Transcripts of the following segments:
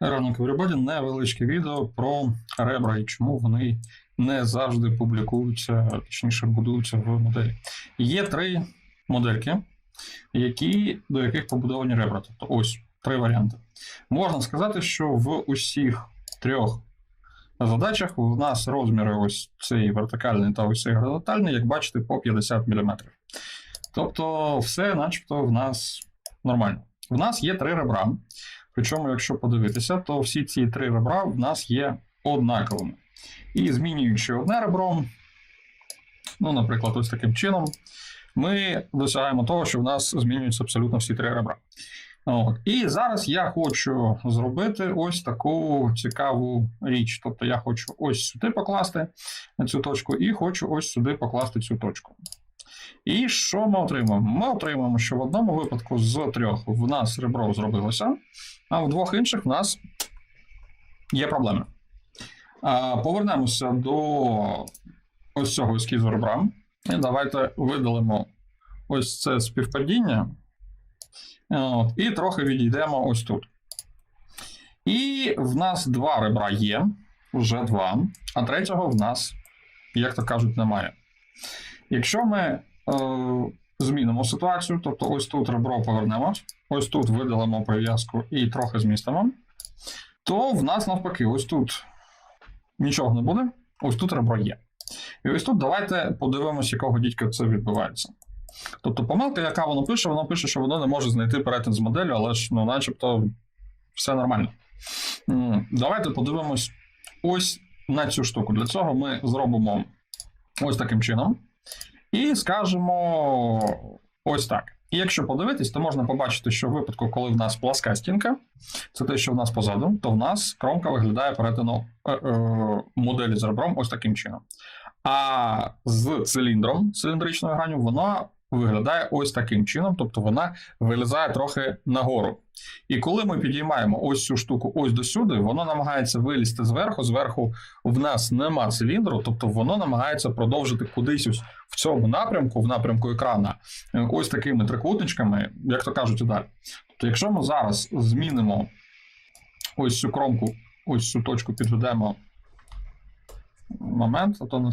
Ранок everybody, невеличке відео про ребра і чому вони не завжди публікуються, точніше будуються в моделі. Є три модельки, які, до яких побудовані ребра. Тобто ось три варіанти. Можна сказати, що в усіх трьох задачах в нас розміри ось цей вертикальний та ось цей горизонтальний, як бачите, по 50 мм. Тобто, все, начебто, в нас нормально. В нас є три ребра. Причому, якщо подивитися, то всі ці три ребра в нас є однаковими. І змінюючи одне ребро, ну, наприклад, ось таким чином, ми досягаємо того, що в нас змінюються абсолютно всі три ребра. От. І зараз я хочу зробити ось таку цікаву річ. Тобто я хочу ось сюди покласти цю точку, і хочу ось сюди покласти цю точку. І що ми отримаємо? Ми отримаємо, що в одному випадку з трьох в нас ребро зробилося, а в двох інших в нас є проблеми. Повернемося до ось цього ескізу ребра. І давайте видалимо ось це співпадіння. От, і трохи відійдемо ось тут. І в нас два ребра є, вже два, а третього в нас, як то кажуть, немає. Якщо ми е, змінимо ситуацію, тобто ось тут ребро повернемо, ось тут видалимо прив'язку і трохи змістимо, то в нас навпаки, ось тут нічого не буде, ось тут ребро є. І ось тут давайте подивимося, якого дідька це відбувається. Тобто, помилка, яка воно пише, воно пише, що воно не може знайти перетин з моделлю, але ж, ну, начебто, все нормально. Давайте подивимось ось на цю штуку. Для цього ми зробимо ось таким чином. І скажемо ось так. І якщо подивитись, то можна побачити, що в випадку, коли в нас пласка стінка, це те, що в нас позаду, то в нас кромка виглядає перетину е, е, моделі з ребром ось таким чином. А з циліндром, циліндричною граню, вона виглядає ось таким чином, тобто вона вилізає трохи нагору. І коли ми підіймаємо ось цю штуку ось до сюди, воно намагається вилізти зверху. Зверху в нас нема циліндру, тобто воно намагається продовжити кудись ось в цьому напрямку, в напрямку екрана, е, ось такими трикутничками, як то кажуть, і далі. Тобто, якщо ми зараз змінимо ось цю кромку, ось цю точку підведемо момент, а то не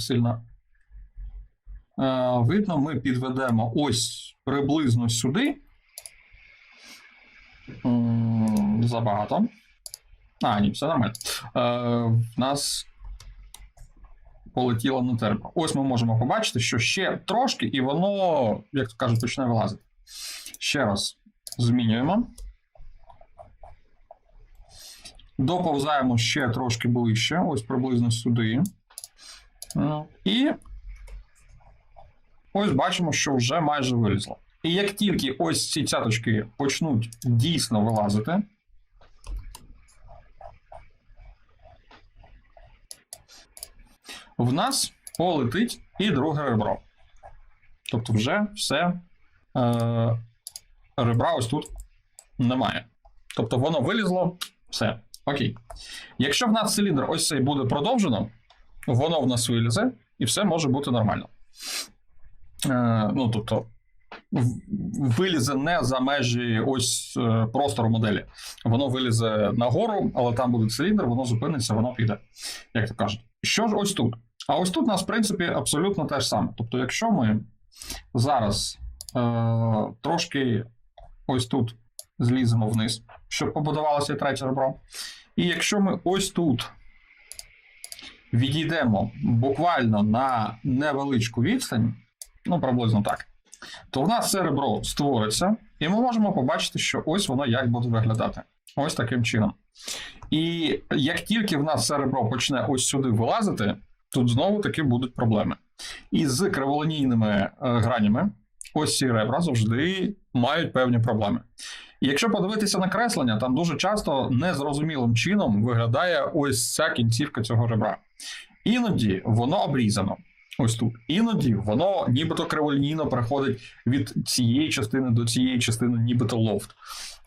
видно, ми підведемо ось приблизно сюди. Забагато. А, ні, все нормально. Е, в нас полетіло на терпо. Ось ми можемо побачити, що ще трошки, і воно, як то кажуть, почне вилазити. Ще раз змінюємо. Доповзаємо ще трошки ближче, ось приблизно сюди. Е, І ось бачимо, що вже майже вилізло. І як тільки ось ці цяточки почнуть дійсно вилазити, в нас полетить і друге ребро. Тобто, вже все е, ребра ось тут немає. Тобто воно вилізло, все. Окей. Якщо в нас циліндр ось цей буде продовжено, воно в нас вилізе, і все може бути нормально. Е, ну, тобто, вилізе не за межі ось е, простору моделі. Воно вилізе нагору, але там буде циліндр, воно зупиниться, воно піде, як то кажуть. Що ж ось тут? А ось тут у нас, в принципі, абсолютно те ж саме. Тобто, якщо ми зараз е, трошки ось тут зліземо вниз, щоб побудувалося третє ребро. І якщо ми ось тут відійдемо буквально на невеличку відстань, ну приблизно так, то в нас це ребро створиться, і ми можемо побачити, що ось воно як буде виглядати. Ось таким чином. І як тільки в нас це ребро почне ось сюди вилазити, тут знову таки будуть проблеми. І з криволінійними е, гранями, ось ці ребра завжди мають певні проблеми. І якщо подивитися на креслення, там дуже часто незрозумілим чином виглядає ось ця кінцівка цього ребра. Іноді воно обрізано. Ось тут. Іноді воно нібито криволінійно переходить від цієї частини до цієї частини, нібито лофт.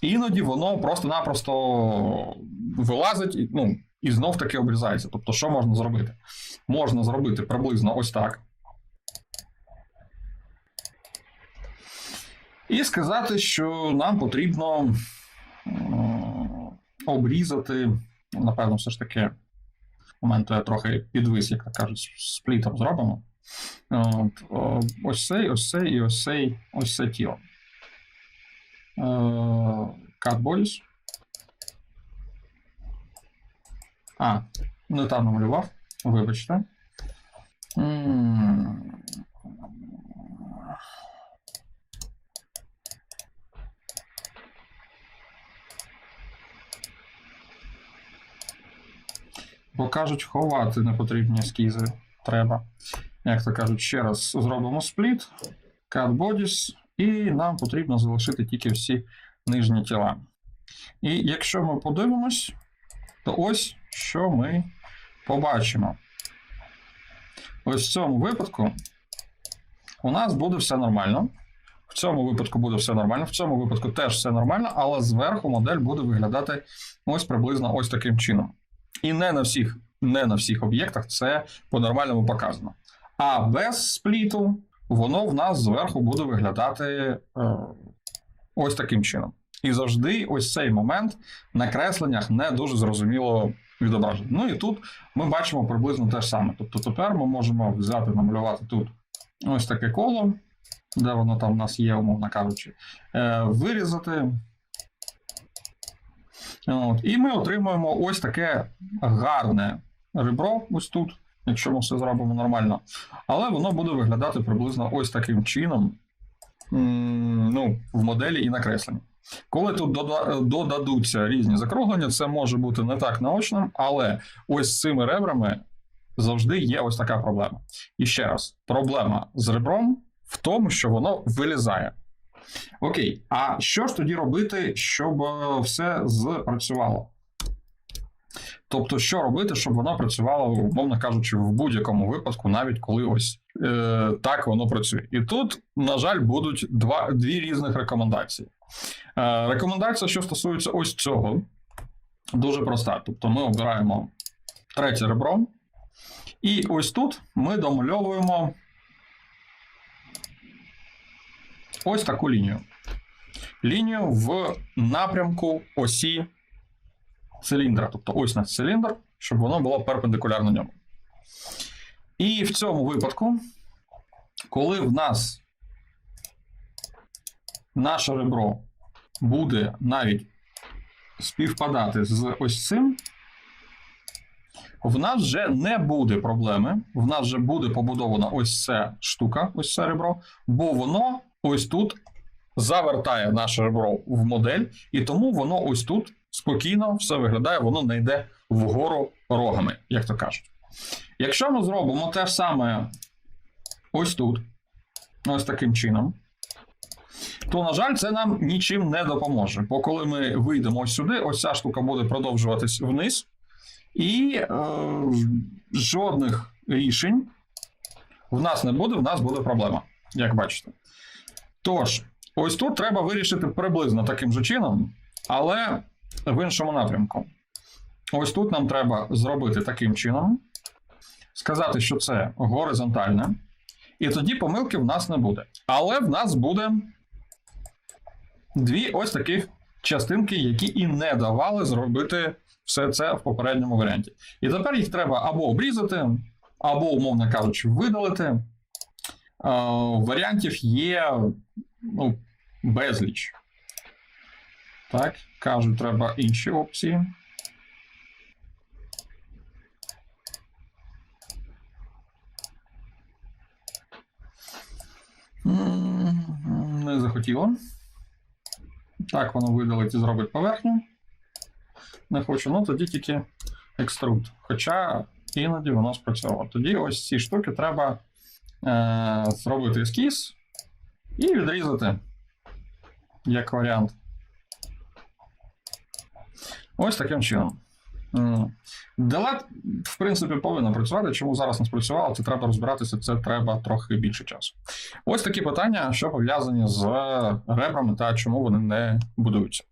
Іноді воно просто-напросто вилазить ну, і знов таки обрізається. Тобто, що можна зробити? Можна зробити приблизно ось так. І сказати, що нам потрібно обрізати, напевно, все ж таки, момент я трохи підвис, як так кажуть, сплітом зробимо. От, ось цей, ось цей і ось цей, ось це тіло. Е, А, не там намалював. Вибачте. Бо кажуть, ховати непотрібні ескізи треба. Як то кажуть, ще раз зробимо спліт, cut bodies, і нам потрібно залишити тільки всі нижні тіла. І якщо ми подивимось, то ось що ми побачимо. Ось в цьому випадку у нас буде все нормально. В цьому випадку буде все нормально, в цьому випадку теж все нормально, але зверху модель буде виглядати ось приблизно ось таким чином. І не на всіх, не на всіх об'єктах це по-нормальному показано. А без спліту воно в нас зверху буде виглядати е, ось таким чином. І завжди ось цей момент на кресленнях не дуже зрозуміло відображений. Ну і тут ми бачимо приблизно те ж саме. Тобто тепер ми можемо взяти, намалювати тут ось таке коло, де воно там у нас є, умовно кажучи, е, вирізати. От, і ми отримуємо ось таке гарне ребро ось тут, якщо ми все зробимо нормально. Але воно буде виглядати приблизно ось таким чином ну, в моделі і накресленні. Коли тут додадуться різні закруглення, це може бути не так наочним, але ось з цими ребрами завжди є ось така проблема. І ще раз, проблема з ребром в тому, що воно вилізає. Окей, а що ж тоді робити, щоб е, все запрацювало? Тобто, що робити, щоб воно працювало, умовно кажучи, в будь-якому випадку, навіть коли ось е, так воно працює. І тут, на жаль, будуть два, дві різних рекомендації. Е, рекомендація, що стосується ось цього, дуже проста. Тобто, ми обираємо третє ребро, і ось тут ми домальовуємо ось таку лінію. Лінію в напрямку осі циліндра. Тобто ось наш циліндр, щоб воно було перпендикулярно ньому. І в цьому випадку, коли в нас наше ребро буде навіть співпадати з ось цим, в нас вже не буде проблеми. В нас вже буде побудована ось ця штука, ось це ребро, бо воно ось тут завертає наше ребро в модель, і тому воно ось тут спокійно все виглядає, воно не йде вгору рогами, як то кажуть. Якщо ми зробимо те ж саме ось тут, ось таким чином, то, на жаль, це нам нічим не допоможе. Бо коли ми вийдемо ось сюди, ось ця штука буде продовжуватись вниз, і е, жодних рішень в нас не буде, в нас буде проблема, як бачите. Тож, ось тут треба вирішити приблизно таким же чином, але в іншому напрямку. Ось тут нам треба зробити таким чином, сказати, що це горизонтальне, і тоді помилки в нас не буде. Але в нас буде дві ось таких частинки, які і не давали зробити все це в попередньому варіанті. І тепер їх треба або обрізати, або, умовно кажучи, видалити. Е, варіантів є ну, безліч. Так, кажуть, треба інші опції. Не захотіло. Так, воно видалить і зробить поверхню. Не хочу, ну тоді тільки екструд. Хоча іноді воно спрацьовувало. Тоді ось ці штуки треба зробити ескіз і відрізати як варіант. Ось таким чином. Delete, в принципі, повинно працювати. Чому зараз не спрацювало, це треба розбиратися, це треба трохи більше часу. Ось такі питання, що пов'язані з ребрами та чому вони не будуються.